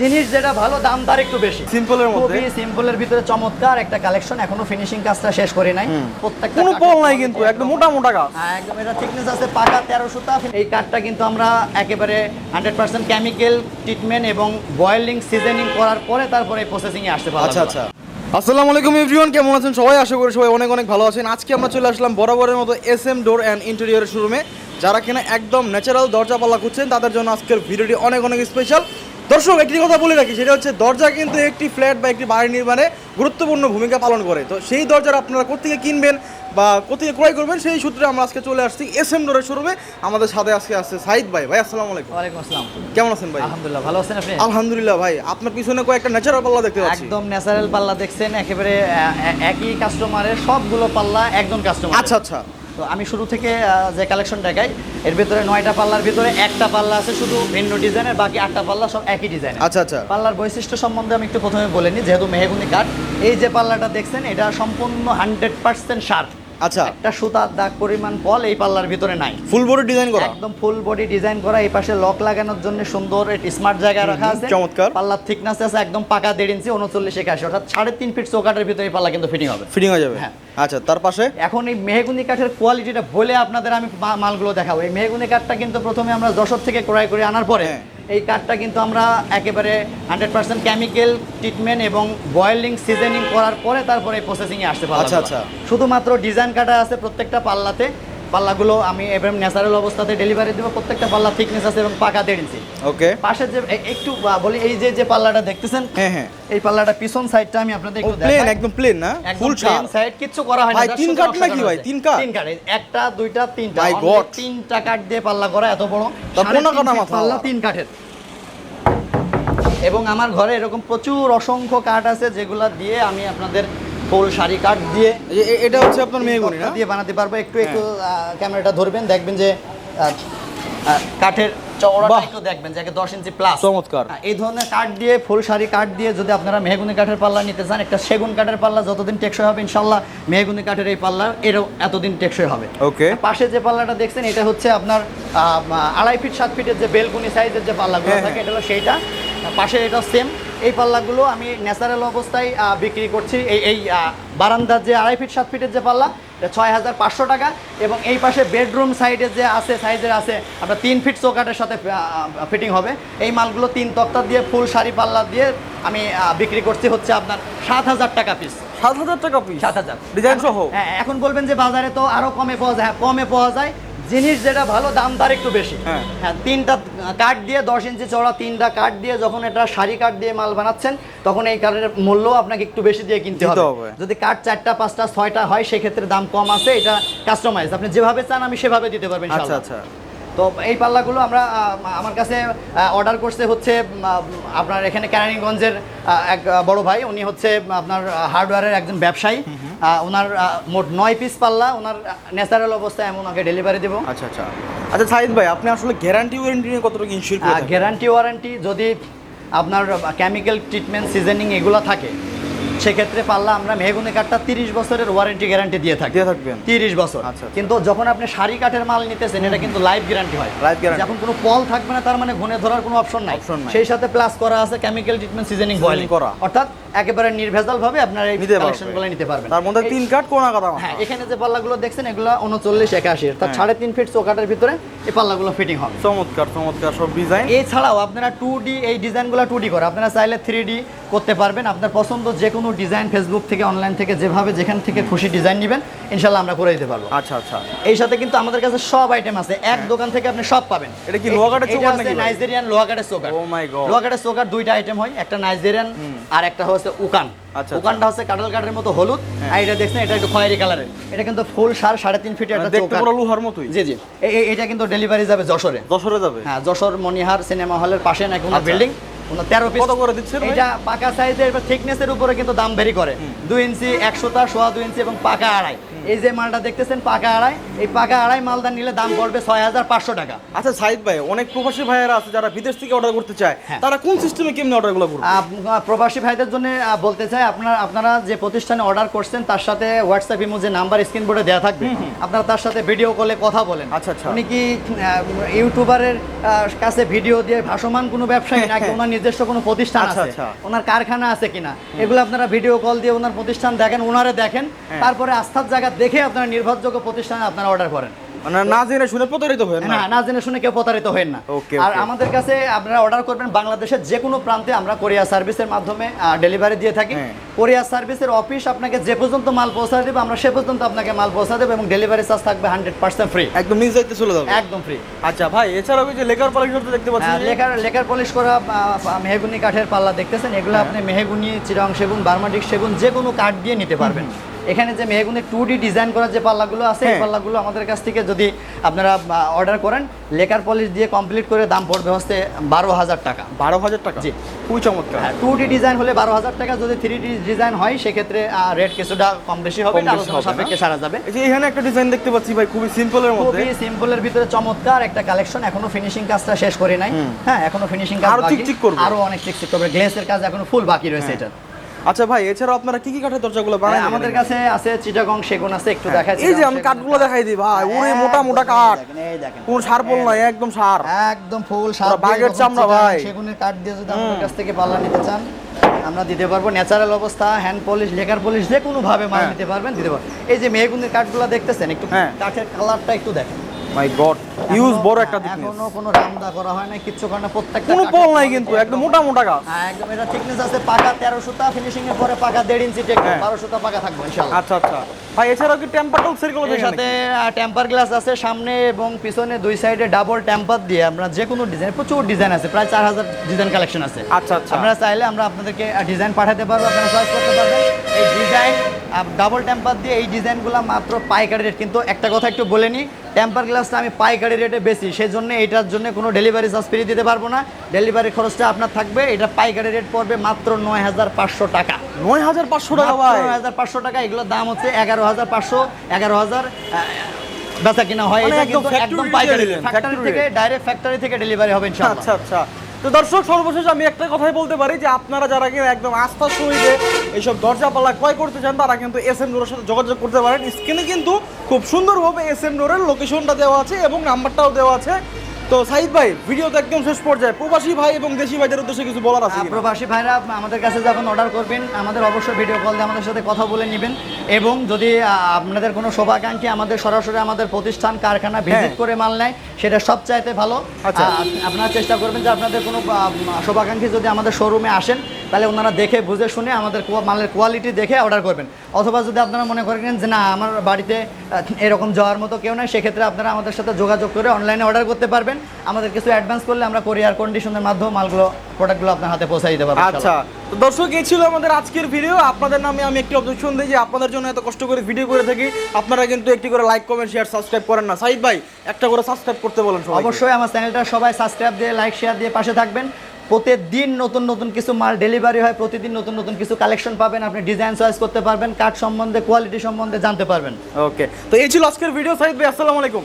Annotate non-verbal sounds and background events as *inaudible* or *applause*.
জিনিস যেটা ভালো দাম তার একটু বেশি। সিম্পলের মধ্যে। খুবই সিম্পলের ভিতরে চমৎকার একটা কালেকশন এখনও ফিনিশিং কাজটা শেষ করে নাই। প্রত্যেকটা কোনো পল নাই কিন্তু একদম মোটা মোটা গাছ হ্যাঁ, একদম এটা থিকনেস আছে পাকা তেরো সুতা। এই কাঠটা কিন্তু আমরা একেবারে হান্ড্রেড পার্সেন্ট কেমিক্যাল ট্রিটমেন্ট এবং বয়েলিং সিজনিং করার পরে তারপরে প্রসেসিং এ আসতে পারব আচ্ছা আচ্ছা। আসসালামু আলাইকুম এভরিওয়ান কেমন আছেন? সবাই আশা করি সবাই অনেক অনেক ভালো আছেন। আজকে আমরা চলে আসলাম বরাবরের মতো এস এম ডোর অ্যান্ড ইন্টেরিয়রের শোরুমে যারা কিনা একদম ন্যাচারাল দরজা পাল্লা খুঁজছেন তাদের জন্য আজকের ভিডিওটি অনেক অনেক স্পেশাল দর্শক একটি কথা বলে রাখি সেটা হচ্ছে দরজা কিন্তু একটি ফ্ল্যাট বা একটি বাড়ি নির্মাণে গুরুত্বপূর্ণ ভূমিকা পালন করে। তো সেই দরজার আপনারা কোথেকে কিনবেন বা কোথেকে ক্রয় করবেন সেই সূত্রে আমরা আজকে চলে আসছি এস এম ডোরের শোরুমে। আমাদের সাথে আজকে আসছে সাইদ ভাই। ভাই আসসালামু আলাইকুম। ওয়ালাইকুম আসসালাম। কেমন আছেন ভাই? আলহামদুলিল্লাহ ভালো আছেন আপনি? আলহামদুলিল্লাহ ভাই আপনার পিছনে কয়েকটা ন্যাচারাল পাল্লা দেখতে পাচ্ছি। একদম ন্যাচারাল পাল্লা দেখছেন একেবারে একই কাস্টমারের সবগুলো পাল্লা একজন কাস্টমার আচ্ছা আচ্ছা। তো আমি শুরু থেকে যে কালেকশন দেখাই এর ভিতরে নয়টা পাল্লার ভিতরে একটা পাল্লা আছে শুধু ভিন্ন ডিজাইনের বাকি আটটা পাল্লা সব একই ডিজাইন আচ্ছা আচ্ছা। পাল্লার বৈশিষ্ট্য সম্বন্ধে আমি একটু প্রথমে বলে নিই যেহেতু মেহেগুনি কাঠ এই যে পাল্লাটা দেখছেন এটা সম্পূর্ণ হান্ড্রেড পার্সেন্ট সার আচ্ছা। একটা সুতার দাগ পরিমাণ পল এই পাল্লার ভিতরে নাই। ফুল বডি ডিজাইন করা? একদম ফুল বডি ডিজাইন করা এই পাশে লক লাগানোর জন্য সুন্দর স্মার্ট জায়গা রাখা আছে। চমৎকার। পাল্লার থিকনেস আছে একদম পাকা দেড় ইঞ্চি উনচল্লিশ একাশি অর্থাৎ সাড়ে তিন ফিট চৌকাটের ভিতরে এই পাল্লা কিন্তু ফিটিং হবে। ফিটিং হয়ে যাবে? হ্যাঁ। আচ্ছা তার পাশে? এখন এই মেহগুনি কাঠের কোয়ালিটিটা বলে আপনাদের আমি মালগুলো দেখাবো। এই মেহগুনি কাঠটা কিন্তু প্রথমে আমরা যশোর থেকে ক্রয় করে আনার পরে। হ্যাঁ। এই কাঠটা কিন্তু আমরা একেবারে হান্ড্রেড পার্সেন্ট কেমিক্যাল ট্রিটমেন্ট এবং বয়েলিং সিজনিং করার পরে তারপরে প্রসেসিংয়ে আসতে পারে আচ্ছা, আচ্ছা। শুধুমাত্র ডিজাইন কাটা আছে প্রত্যেকটা পাল্লাতে পাল্লাগুলো আমি এবার ন্যাচারাল অবস্থাতে ডেলিভারি দেবো। প্রত্যেকটা পাল্লা থিকনেস আছে এবং পাকা দেড় ইঞ্চি ওকে পাশে যে একটু বলি এই যে যে পাল্লাটা দেখতেছেন হ্যাঁ হ্যাঁ। এই পাল্লাটা পিছন সাইডটা আমি আপনাদের একটু প্লেন একদম প্লেন না? ফুল ছাড় সাইড কিচ্ছু করা হয় না ভাই, তিন নকশা নাকি ভাই? তিন কাঠ? তিন এই একটা দুইটা তিনটা only God! তিনটা কাঠ দিয়ে পাল্লা করা এত বড়। তা কোনা কাটা মাথা? পাল্লা তিন কাঠের এবং আমার ঘরে এরকম প্রচুর অসংখ্য কাঠ আছে যেগুলা দিয়ে আমি আপনাদের ফুল শাড়ি কাঠ দিয়ে এটা হচ্ছে আপনার মেহগুনি না? দিয়ে বানাতে পারব? একটু একটু ক্যামেরাটা ধরবেন দেখবেন যে কাঠের চওড়াটা একটু দেখবেন যে ইঞ্চি প্লাস চমৎকার। এই ধরনের কাঠ দিয়ে ফুল শাড়ি কাঠ দিয়ে যদি আপনারা মেহগুনি কাঠের পাল্লা নিতে চান একটা সেগুন কাঠের পাল্লা যতদিন টেকসই হবে ইনশাল্লাহ মেহগুনি কাঠের এই পাল্লা এরও এতদিন টেকসই হবে। ওকে। পাশে যে পাল্লাটা দেখছেন এটা হচ্ছে আপনার আড়াই ফিট সাত ফিটের যে বেলকুনি সাইজের যে পাল্লাগুলো হ্যাঁ, থাকে এটা হলো সেইটা। পাশে এটা সেম এই পাল্লাগুলো আমি ন্যাচারাল অবস্থায় বিক্রি করছি। এই এই বারান্দার যে আড়াই ফিট সাত ফিটের যে পাল্লা ছয় হাজার পাঁচশো টাকা এবং এই পাশে বেডরুম সাইডের যে আছে সাইজের আছে আপনার তিন ফিট চৌকাটের সাথে ফিটিং হবে। এই মালগুলো তিন তক্তা দিয়ে ফুল শাড়ি পাল্লা দিয়ে আমি বিক্রি করছি হচ্ছে আপনার সাত হাজার টাকা পিস সাত হাজার টাকা পিস সাত হাজার। ডিজাইন সহ? হ্যাঁ এখন বলবেন যে বাজারে তো আরও কমে পাওয়া যায়। হ্যাঁ, কমে পাওয়া যায় জিনিস যেটা ভালো দাম তার একটু বেশি। হ্যাঁ। হ্যাঁ তিনটা কাঠ দিয়ে দশ ইঞ্চি চওড়া তিনটা কাঠ দিয়ে যখন এটা শাড়ি কাঠ দিয়ে মাল বানাচ্ছেন তখন এই কাঠের মূল্য আপনাকে একটু বেশি দিয়ে কিনতে হবে। যদি কাঠ চারটা পাঁচটা ছয়টা হয় সেক্ষেত্রে দাম কম আছে এটা কাস্টমাইজ আপনি যেভাবে চান আমি সেভাবে দিতে পারবেন আচ্ছা আচ্ছা। তো এই পাল্লাগুলো আমরা আমার কাছে অর্ডার করছে হচ্ছে আপনার এখানে কেরানীগঞ্জের এক বড় ভাই। উনি হচ্ছে আপনার হার্ডওয়্যারের একজন ব্যবসায়ী। ওনার মোট নয় পিস পাল্লা ওনার ন্যাচারাল অবস্থায় আমি ওনাকে ডেলিভারি দেবো। আচ্ছা আচ্ছা। আচ্ছা সাহিদ ভাই আপনি আসলে গ্যারান্টি ওয়ারেন্টি নিয়ে কতটুকু ইনশিওর করে গ্যারান্টি ওয়ারেন্টি যদি আপনার কেমিক্যাল ট্রিটমেন্ট সিজনিং এগুলো থাকে সেক্ষেত্রে পাল্লা আমরা মেহগুনি কাঠটা তিরিশ বছরের ওয়ারেন্টি গ্যারান্টি দিয়ে থাকি। দিয়ে থাকবেন। তিরিশ বছর। আচ্ছা, আচ্ছা। কিন্তু যখন আপনি শাড়ি কাঠের মাল নিতেছেন এটা কিন্তু লাইফ গ্যারান্টি হয়। Life guarantee। যখন কোনো পল থাকবে না তার মানে ঘুনে ধরার কোনো অপশন নাই। সেই সাথে প্লাস করা আছে কেমিক্যাল ট্রিটমেন্ট সিজনিং বয়েলিং করা। অর্থাৎ একেবারে নির্ভেজাল ভাবে আপনার এই। কালেকশনগুলো নিতে পারবেন। তার মধ্যে তিন কাঠ কোনা কাটা হ্যাঁ এখানে যে পাল্লাগুলো দেখছেন এগুলো উনচল্লিশ একাশি। অর্থাৎ হ্যাঁ। সাড়ে তিন ফিট চৌকাটের ভিতরে এই পাল্লাগুলো ফিটিং হবে। চমৎকার চমৎকার সব ডিজাইন এছাড়াও আপনারা টু ডি এই ডিজাইনগুলো টু ডি করে। আপনারা চাইলে থ্রি ডি করতে পারবেন। আপনার পছন্দ যে কোনো ডিজাইন ফেসবুক থেকে অনলাইন থেকে যেভাবে যেখান থেকে খুশি ডিজাইন নেবেন ইনশাল্লাহ আমরা করে দিতে পারব। আচ্ছা আচ্ছা। এই সাথে কিন্তু আমাদের কাছে সব আইটেম আছে। এক দোকান থেকে আপনি সব পাবেন। হ্যাঁ। এটা কি লোহা কাঠের চৌকাঠ নাকি নাইজেরিয়ান লোহা কাঠের চৌকাঠ Oh my God. লোহা কাঠের চৌকাঠ দুইটা আইটেম হয় একটা নাইজেরিয়ান আর একটা হচ্ছে উকান আচ্ছা, উকানটা হচ্ছে কাঁঠাল কাঠের মতো হলুদ। আর এটা দেখছেন এটা একটু খয়েরি কালারের এটা কিন্তু ফুল সার সাড়ে তিন ফিট একটা মানে দেখতে পুরো লোহার মতোই। জি জি। এটা কিন্তু ডেলিভারি যাবে যশোরে। যশোরে যাবে? হ্যাঁ যশোর মনিহার সিনেমা হলের পাশে নাকি আচ্ছা। বিল্ডিং ওনার তেরো পিস কত করে দিচ্ছেন ভাই? এটা পাকা সাইজের থিকনেস থিকনেসের উপরে কিন্তু দাম ভেরি করে। দুই ইঞ্চি একশোটা সোয়া দুই ইঞ্চি এবং পাকা আড়াই। এই যে মালটা দেখতেছেন পাকা আড়াই এই পাকা আড়াই মালটা নিলে দাম পড়বে ছয় হাজার পাঁচশো টাকা আচ্ছা সাইদ ভাই অনেক প্রবাসী ভাইয়েরা আছে যারা বিদেশ থেকে অর্ডার করতে চায় হ্যাঁ। তারা কোন সিস্টেমে কেমনি অর্ডারগুলো করবে প্রবাসী ভাইদের জন্য বলতে চাই আপনার আপনারা যে প্রতিষ্ঠানে অর্ডার করছেন তার সাথে হোয়াটসঅ্যাপ ইমো যে নাম্বার স্ক্রিন বোর্ডে দেওয়া থাকবে আপনারা তার সাথে ভিডিও কলে কথা বলেন আচ্ছা, আচ্ছা। উনি কি ইউটিউবারের কাছে ভিডিও দিয়ে ভাসমান কোনো ব্যবসায়ী *laughs* নাকি ওনার নিজস্ব কোনো প্রতিষ্ঠান আচ্ছা, আছে আচ্ছা। ওনার কারখানা আছে কিনা এগুলো আপনারা ভিডিও কল দিয়ে ওনার প্রতিষ্ঠান দেখেন ওনারে দেখেন হ্যাঁ। তারপরে আস্থার জায়গা দেখে আপনার নির্ভরযোগ্য প্রতিষ্ঠানে আপনারা অর্ডার করেন। মানে না জেনে শুনে প্রতারিত হয় না? না জেনে শুনে কেউ প্রতারিত হয় না। আর আমাদের কাছে আপনারা অর্ডার করবেন বাংলাদেশের যে কোনো প্রান্তে আমরা কোরিয়া সার্ভিসের মাধ্যমে ডেলিভারি দিয়ে থাকি। হ্যাঁ। কোরিয়ার সার্ভিসের অফিস আপনাকে যে পর্যন্ত মাল পৌঁছা দেবে আমরা সে পর্যন্ত আপনাকে মাল পৌঁছা দেবো এবং ডেলিভারি চার্জ থাকবে হান্ড্রেড পার্সেন্ট ফ্রি একদম নিজ দায়িত্বে চলে যাবে। একদম ফ্রি আচ্ছা ভাই এছাড়াও যে লেকার পালিশ করতে দেখতে পাচ্ছি যে- লেখার লেখার পলিশ করা মেহেগুনি কাঠের পাল্লা দেখতেছেন? এগুলো হ্যাঁ। আপনি মেহেগুনি চিরং সেগুন বার্মাটিক সেগুন যে কোনো কাঠ দিয়ে নিতে পারবেন। এখানে যে মেহেগুনি টু ডি ডিজাইন করা যে পাল্লাগুলো আছে এই হ্যাঁ। পাল্লাগুলো আমাদের কাছ থেকে যদি আপনারা অর্ডার করেন লেকার পলিশ দিয়ে কমপ্লিট করে দাম পড়বে হচ্ছে বারো হাজার টাকা বারো হাজার টাকা জি। খুবই চমৎকার হ্যাঁ টু ডি ডিজাইন হলে বারো হাজার টাকা যদি থ্রি ডি ডিজাইন হয় সেক্ষেত্রে রেট কিছুটা কম বেশি হবে? সাপেক্ষে সারা যাবে যে এখানে একটা ডিজাইন দেখতে পাচ্ছি ভাই খুবই সিম্পলের মধ্যে খুবই সিম্পলের ভিতরে চমৎকার একটা কালেকশন এখনও ফিনিশিং কাজটা শেষ করে নাই হ্যাঁ এখনও ফিনিশিং কাজ আরও। চিকচিক করবে। আরও অনেক চিকচিক করবে গ্লেসের কাজ এখনও ফুল বাকি রয়েছে হ্যাঁ। এটা আচ্ছা ভাই এছাড়াও আপনারা কি কি কাঠের দরজাগুলো বানায় হ্যাঁ, আমাদের কাছে আছে চিটাগং সেগুন আছে একটু দেখা এই যে আমি কাঠগুলো দেখাই দিই ভাই ওরে মোটা মোটা কাঠ। কোন সার পল নাই একদম সার। একদম ফুল পুরো বাঘের চামড়া ভাই। সেগুনের কাঠ দিয়ে যদি আমাদের কাছ থেকে পাল্লা নিতে চান আমরা দিতে পারব। ন্যাচারাল অবস্থা হ্যান্ড পলিশ লেকার পলিশ যে কোনো ভাবে মাল হ্যাঁ। নিতে পারবেন দিতে পারবেন। এই যে মেহগুনের কাঠগুলো দেখতেছেন একটু হ্যাঁ। কাঠের কালারটা একটু দেখেন। মাই গড ইউজ বড় একটা এখনও কোনো রামদা করা হয় না কিচ্ছু কারণে প্রত্যেকটা কোনো পল নাই কিন্তু একদম মোটা মোটা গাছ। হ্যাঁ, একদম এটা থিকনেস আছে পাকা ফিনিশিং এর পরে পাকা দেড় ইঞ্চি টেক পাকা থাকবে ইনশাআল্লাহ। আচ্ছা আচ্ছা। ভাই এছাড়াও কি টেম্পার এর সাথে টেম্পার গ্লাস আছে সামনে এবং পিছনে দুই সাইডে ডাবল টেম্পার দিয়ে আমরা যে কোনো ডিজাইন প্রচুর ডিজাইন আছে প্রায় চার হাজার ডিজাইন কালেকশন আছে। আচ্ছা আচ্ছা। আপনারা চাইলে আমরা আপনাদেরকে ডিজাইন পাঠাতে পারব আপনারা চয়েস করতে পারবেন। এই ডিজাইন ডাবল টেম্পার দিয়ে এই ডিজাইনগুলো মাত্র পাইকারি রেট কিন্তু একটা কথা একটু বলে নিই টেম্পার গ্লাসটা আমি পাইকারি রেটে বেশি সেই জন্য এটার জন্য কোনো ডেলিভারি চার্জ ফ্রি দিতে পারব না। ডেলিভারি খরচটা আপনার থাকবে এটা পাইকারি রেট পড়বে মাত্র নয় হাজার পাঁচশো টাকা। নয় হাজার পাঁচশো টাকা নয় হাজার পাঁচশো টাকা এগুলোর দাম হচ্ছে এগারো হাজার পাঁচশো এগারো হাজার বেচা কিনা হয় মানে এটা একদম কিন্তু একদম পাইকারি ফ্যাক্টরি থেকে ডাইরেক্ট ফ্যাক্টরি থেকে ডেলিভারি হবে ইনশাআল্লাহ। আচ্ছা আচ্ছা। তো দর্শক, সর্বশেষ আমি একটা কথাই বলতে পারি যে আপনারা যারা কিনা একদম আস্থার সহিতে এইসব দরজা পাল্লা ক্রয় করতে চান, তারা কিন্তু এস এম ডোরের সাথে যোগাযোগ করতে পারেন। স্ক্রিনে কিন্তু খুব সুন্দরভাবে এস এম ডোরের লোকেশনটা দেওয়া আছে এবং নাম্বারটাও দেওয়া আছে। তো সাইদ ভাই ভিডিও তো একদম শেষ পর্যায়ে প্রবাসী ভাই এবং দেশি ভাইদের উদ্দেশ্যে কিছু বলার আছে প্রবাসী ভাইরা আমাদের কাছে যখন অর্ডার করবেন আমাদের অবশ্যই ভিডিও কল দিয়ে আমাদের সাথে কথা বলে নেবেন এবং যদি আপনাদের কোনো শোভাকাঙ্ক্ষী আমাদের সরাসরি আমাদের প্রতিষ্ঠান কারখানা ভিজিট হ্যাঁ। করে মাল নেয় সেটা সব চাইতে ভালো আচ্ছা। আপনারা চেষ্টা করবেন যে আপনাদের কোনো শোভাকাঙ্ক্ষী যদি আমাদের শোরুমে আসেন তাহলে ওনারা দেখে বুঝে শুনে আমাদের মালের কোয়ালিটি দেখে অর্ডার করবেন। অথবা যদি আপনারা মনে করেন যে না আমার বাড়িতে এরকম যাওয়ার মতো কেউ নাই সেক্ষেত্রে আপনারা আমাদের সাথে যোগাযোগ করে অনলাইনে অর্ডার করতে পারবেন। আমাদের কিছু অ্যাডভান্স করলে আমরা কোরিয়ার কন্ডিশনের মাধ্যমে মালগুলো প্রোডাক্টগুলো আপনার হাতে পৌঁছে দিতে পারব আচ্ছা। তো দর্শক এই ছিল আমাদের আজকের ভিডিও আপনাদের নামে আমি একটি অবজেকশন দিই যে আপনাদের জন্য এত কষ্ট করে ভিডিও করে থাকি। আপনারা কিন্তু একটি করে লাইক কমেন্ট শেয়ার সাবস্ক্রাইব করেন না। সাইদ ভাই একটা করে সাবস্ক্রাইব করতে বলেন অবশ্যই আমার চ্যানেলটা সবাই সাবস্ক্রাইব দিয়ে লাইক শেয়ার দিয়ে পাশে থাকবেন। প্রতিদিন নতুন নতুন কিছু মাল ডেলিভারি হয়, প্রতিদিন নতুন নতুন কিছু কালেকশন পাবেন, আপনি ডিজাইন চয়েস করতে পারবেন কাঠ সম্বন্ধে কোয়ালিটি সম্বন্ধে জানতে পারবেন। ওকে তো এই ছিল আজকের ভিডিও সাইদ ভাই, আসসালামু আলাইকুম।